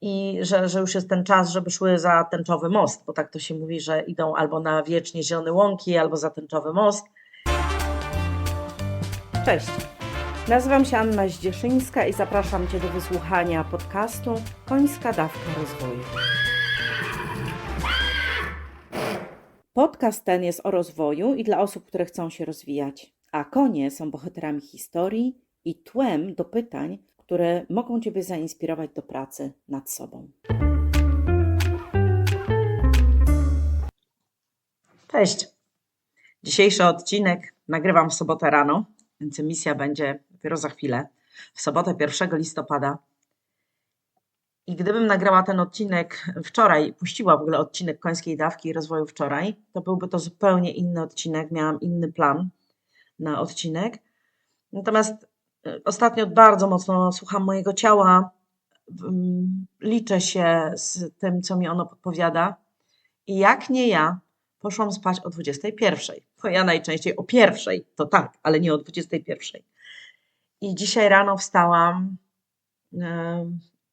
i że, że już jest ten czas, żeby szły za tęczowy most, bo tak to się mówi, że idą albo na wiecznie zielone łąki, albo za tęczowy most. Cześć. Nazywam się Anna Zdzieszyńska i zapraszam Cię do wysłuchania podcastu Końska Dawka Rozwoju. Podcast ten jest o rozwoju i dla osób, które chcą się rozwijać, a konie są bohaterami historii i tłem do pytań, które mogą Ciebie zainspirować do pracy nad sobą. Cześć. Dzisiejszy odcinek nagrywam w sobotę rano, więc emisja będzie dopiero za chwilę, w sobotę 1 listopada. I gdybym nagrała ten odcinek wczoraj, puściła w ogóle odcinek końskiej dawki i rozwoju wczoraj, to byłby to zupełnie inny odcinek, miałam inny plan na odcinek. Natomiast ostatnio bardzo mocno słucham mojego ciała, liczę się z tym, co mi ono podpowiada. I jak nie ja, poszłam spać o 21. Bo ja najczęściej o pierwszej, to tak, ale nie o 21. I dzisiaj rano wstałam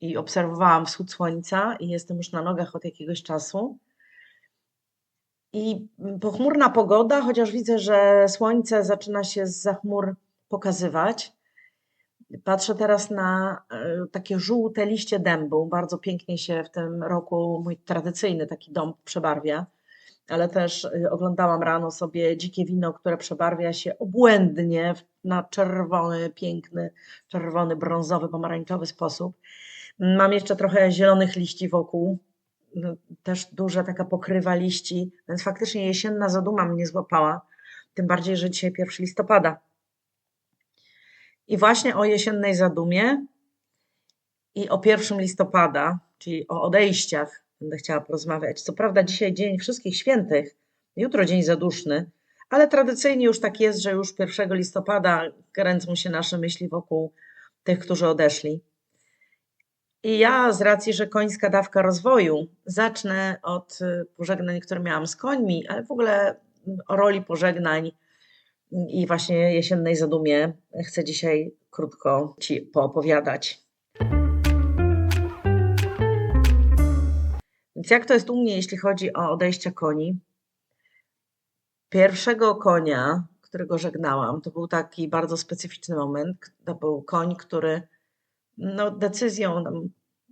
i obserwowałam wschód słońca i jestem już na nogach od jakiegoś czasu. I pochmurna pogoda, chociaż widzę, że słońce zaczyna się z za chmur pokazywać. Patrzę teraz na e, takie żółte liście dębu. Bardzo pięknie się w tym roku mój tradycyjny taki dom przebarwia, ale też e, oglądałam rano sobie dzikie wino, które przebarwia się obłędnie na czerwony, piękny, czerwony, brązowy, pomarańczowy sposób. Mam jeszcze trochę zielonych liści wokół, no, też duża taka pokrywa liści, więc faktycznie jesienna zaduma mnie złapała. Tym bardziej, że dzisiaj 1 listopada. I właśnie o jesiennej zadumie i o 1 listopada, czyli o odejściach, będę chciała porozmawiać. Co prawda, dzisiaj Dzień Wszystkich Świętych, jutro Dzień Zaduszny, ale tradycyjnie już tak jest, że już 1 listopada kręcą się nasze myśli wokół tych, którzy odeszli. I ja z racji, że końska dawka rozwoju, zacznę od pożegnań, które miałam z końmi, ale w ogóle o roli pożegnań i właśnie jesiennej zadumie chcę dzisiaj krótko Ci poopowiadać. Więc jak to jest u mnie, jeśli chodzi o odejścia koni? Pierwszego konia, którego żegnałam, to był taki bardzo specyficzny moment. To był koń, który no, decyzją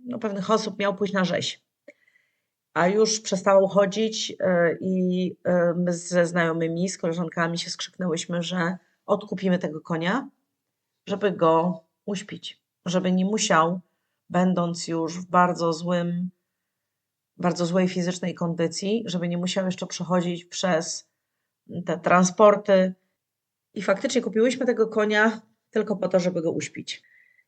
no, pewnych osób miał pójść na rzeź a już przestało chodzić e, i e, my ze znajomymi, z koleżankami się skrzyknęłyśmy, że odkupimy tego konia, żeby go uśpić, żeby nie musiał, będąc już w bardzo złym, bardzo złej fizycznej kondycji, żeby nie musiał jeszcze przechodzić przez te transporty. I faktycznie kupiłyśmy tego konia tylko po to, żeby go uśpić.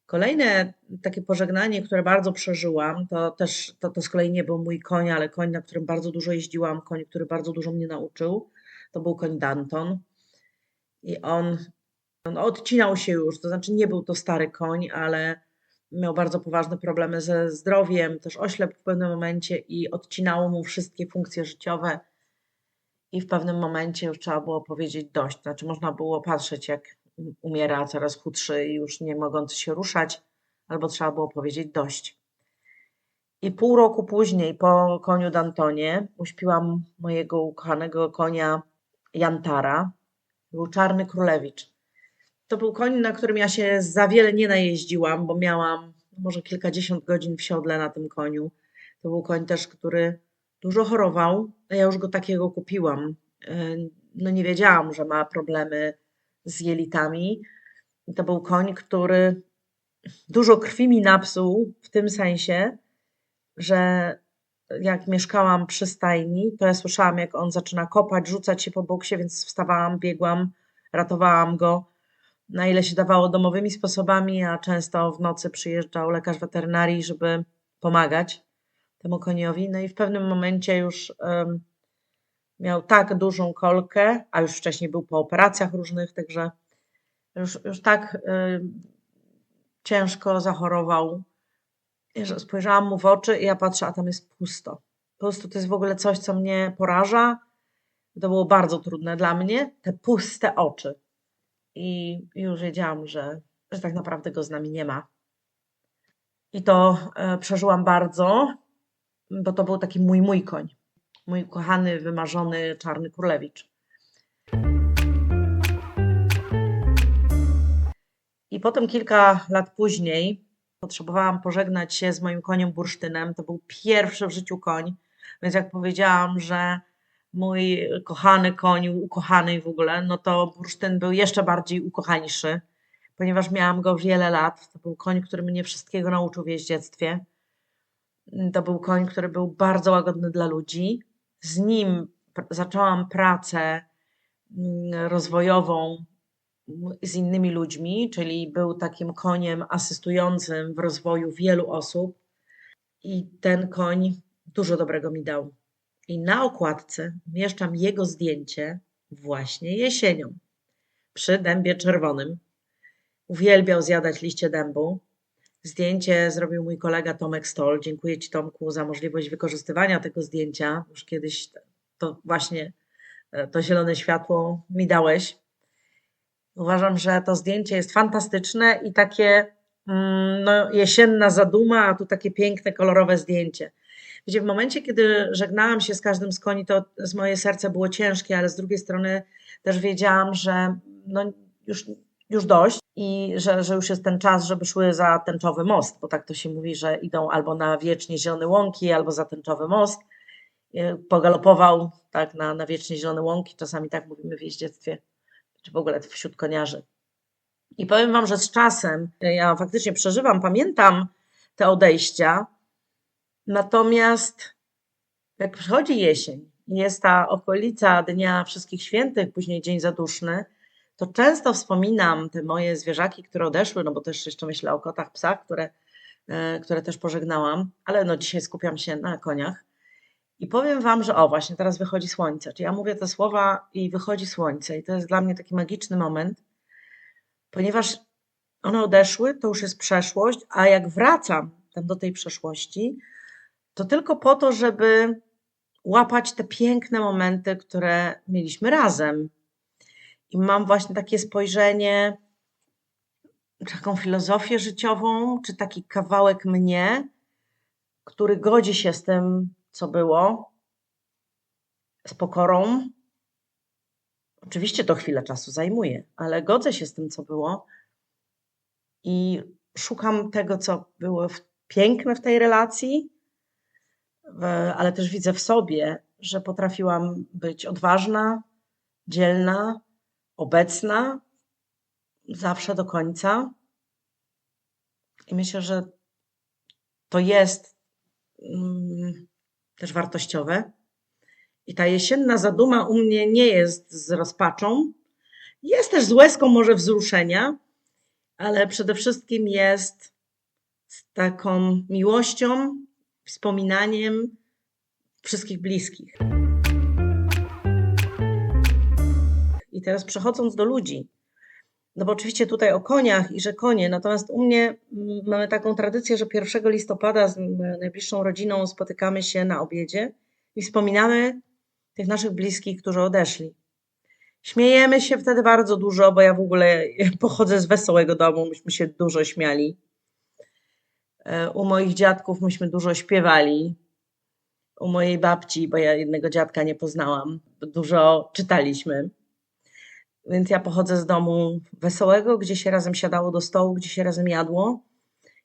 Kolejne takie pożegnanie, które bardzo przeżyłam, to też to, to z kolei nie był mój koń, ale koń, na którym bardzo dużo jeździłam, koń, który bardzo dużo mnie nauczył. To był koń Danton. I on, on odcinał się już, to znaczy nie był to stary koń, ale miał bardzo poważne problemy ze zdrowiem, też oślepł w pewnym momencie i odcinało mu wszystkie funkcje życiowe. I w pewnym momencie już trzeba było powiedzieć dość. Znaczy, można było patrzeć, jak umiera coraz chudszy i już nie mogący się ruszać, albo trzeba było powiedzieć dość. I pół roku później, po koniu Dantonie, uśpiłam mojego ukochanego konia Jantara. Był czarny królewicz. To był koń, na którym ja się za wiele nie najeździłam, bo miałam może kilkadziesiąt godzin w siodle na tym koniu. To był koń też, który dużo chorował, ja już go takiego kupiłam. No nie wiedziałam, że ma problemy z jelitami. To był koń, który dużo krwi mi napsuł w tym sensie, że jak mieszkałam przy stajni, to ja słyszałam, jak on zaczyna kopać, rzucać się po boksie, więc wstawałam, biegłam, ratowałam go. Na ile się dawało domowymi sposobami, a często w nocy przyjeżdżał lekarz weterynarii, żeby pomagać temu koniowi. No i w pewnym momencie już miał tak dużą kolkę, a już wcześniej był po operacjach różnych, także już, już tak y, ciężko zachorował, że spojrzałam mu w oczy i ja patrzę, a tam jest pusto. Prostu to jest w ogóle coś, co mnie poraża. To było bardzo trudne dla mnie, te puste oczy. I już wiedziałam, że, że tak naprawdę go z nami nie ma. I to e, przeżyłam bardzo, bo to był taki mój, mój koń. Mój kochany, wymarzony czarny królewicz. I potem kilka lat później potrzebowałam pożegnać się z moim koniem bursztynem. To był pierwszy w życiu koń, więc jak powiedziałam, że mój kochany koń, ukochany w ogóle, no to bursztyn był jeszcze bardziej ukochańszy, ponieważ miałam go wiele lat. To był koń, który mnie wszystkiego nauczył w jeździectwie. To był koń, który był bardzo łagodny dla ludzi. Z nim zaczęłam pracę mm, rozwojową z innymi ludźmi, czyli był takim koniem asystującym w rozwoju wielu osób. I ten koń dużo dobrego mi dał. I na okładce umieszczam jego zdjęcie właśnie jesienią przy dębie czerwonym. Uwielbiał zjadać liście dębu. Zdjęcie zrobił mój kolega Tomek Stol. Dziękuję Ci, Tomku, za możliwość wykorzystywania tego zdjęcia. Już kiedyś to właśnie e, to zielone światło mi dałeś. Uważam, że to zdjęcie jest fantastyczne i takie mm, no, jesienna zaduma, a tu takie piękne, kolorowe zdjęcie. Gdzie w momencie, kiedy żegnałam się z każdym z koni, to z moje serce było ciężkie, ale z drugiej strony też wiedziałam, że no, już, już dość i że, że już jest ten czas, żeby szły za tęczowy most, bo tak to się mówi, że idą albo na wiecznie zielone łąki, albo za tęczowy most. Pogalopował tak na, na wiecznie zielone łąki, czasami tak mówimy w jeździectwie czy w ogóle wśród koniarzy. I powiem Wam, że z czasem ja faktycznie przeżywam, pamiętam te odejścia, natomiast jak przychodzi jesień, jest ta okolica Dnia Wszystkich Świętych, później Dzień Zaduszny, to często wspominam te moje zwierzaki, które odeszły, no bo też jeszcze myślę o kotach, psach, które, e, które też pożegnałam, ale no dzisiaj skupiam się na koniach. I powiem Wam, że o, właśnie teraz wychodzi słońce. Czyli ja mówię te słowa i wychodzi słońce. I to jest dla mnie taki magiczny moment, ponieważ one odeszły, to już jest przeszłość, a jak wracam tam do tej przeszłości, to tylko po to, żeby łapać te piękne momenty, które mieliśmy razem. I mam właśnie takie spojrzenie, taką filozofię życiową, czy taki kawałek mnie, który godzi się z tym, co było, z pokorą. Oczywiście to chwilę czasu zajmuje, ale godzę się z tym, co było i szukam tego, co było piękne w tej relacji, ale też widzę w sobie, że potrafiłam być odważna, dzielna, obecna, zawsze do końca. I myślę, że to jest mm, też wartościowe. I ta jesienna zaduma u mnie nie jest z rozpaczą. Jest też z łezką może wzruszenia, ale przede wszystkim jest z taką miłością, wspominaniem wszystkich bliskich. Teraz przechodząc do ludzi, no bo oczywiście tutaj o koniach i że konie, natomiast u mnie mm, mamy taką tradycję, że 1 listopada z najbliższą rodziną spotykamy się na obiedzie i wspominamy tych naszych bliskich, którzy odeszli. Śmiejemy się wtedy bardzo dużo, bo ja w ogóle pochodzę z wesołego domu, myśmy się dużo śmiali. E, u moich dziadków myśmy dużo śpiewali. U mojej babci, bo ja jednego dziadka nie poznałam, dużo czytaliśmy. Więc ja pochodzę z domu wesołego, gdzie się razem siadało do stołu, gdzie się razem jadło.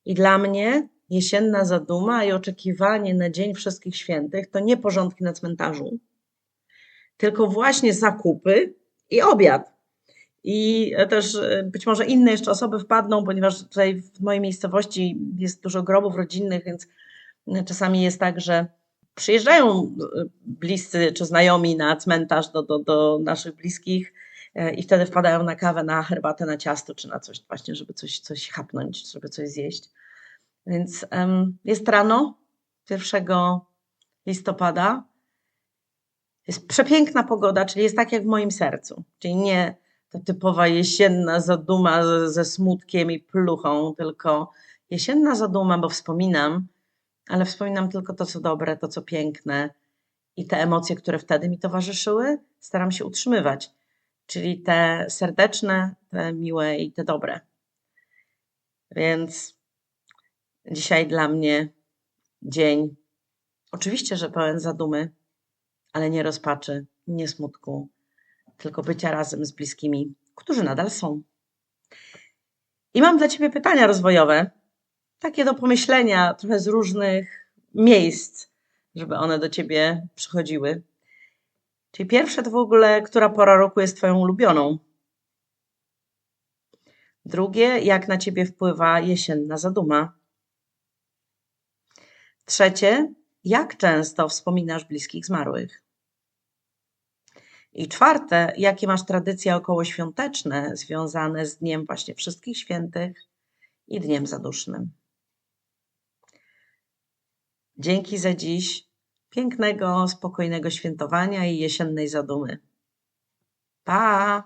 I dla mnie jesienna zaduma i oczekiwanie na Dzień Wszystkich Świętych to nie porządki na cmentarzu, tylko właśnie zakupy i obiad. I też e, być może inne jeszcze osoby wpadną, ponieważ tutaj w mojej miejscowości jest dużo grobów rodzinnych, więc czasami jest tak, że przyjeżdżają e, bliscy czy znajomi na cmentarz do, do, do naszych bliskich E, i wtedy wpadają na kawę, na herbatę, na ciasto czy na coś właśnie, żeby coś, coś chapnąć, żeby coś zjeść. Więc um, jest rano 1 listopada. Jest przepiękna pogoda, czyli jest tak jak w moim sercu. Czyli nie ta typowa jesienna zaduma ze, ze smutkiem i pluchą, tylko jesienna zaduma, bo wspominam, ale wspominam tylko to, co dobre, to, co piękne i te emocje, które wtedy mi towarzyszyły, staram się utrzymywać czyli te serdeczne, te miłe i te dobre. Więc Dzisiaj dla mnie dzień, oczywiście, że pełen zadumy, ale nie rozpaczy, nie smutku, tylko bycia razem z bliskimi, którzy nadal są. I mam dla Ciebie pytania rozwojowe, takie do pomyślenia, trochę z różnych miejsc, żeby one do Ciebie przychodziły. Czyli pierwsze to w ogóle, która pora roku jest Twoją ulubioną? Drugie, jak na Ciebie wpływa jesienna zaduma? Trzecie, jak często wspominasz bliskich zmarłych? I czwarte, jakie masz tradycje okołoświąteczne związane z Dniem właśnie Wszystkich Świętych i Dniem Zadusznym? Dzięki za dziś. Pięknego, spokojnego świętowania i jesiennej zadumy. Pa!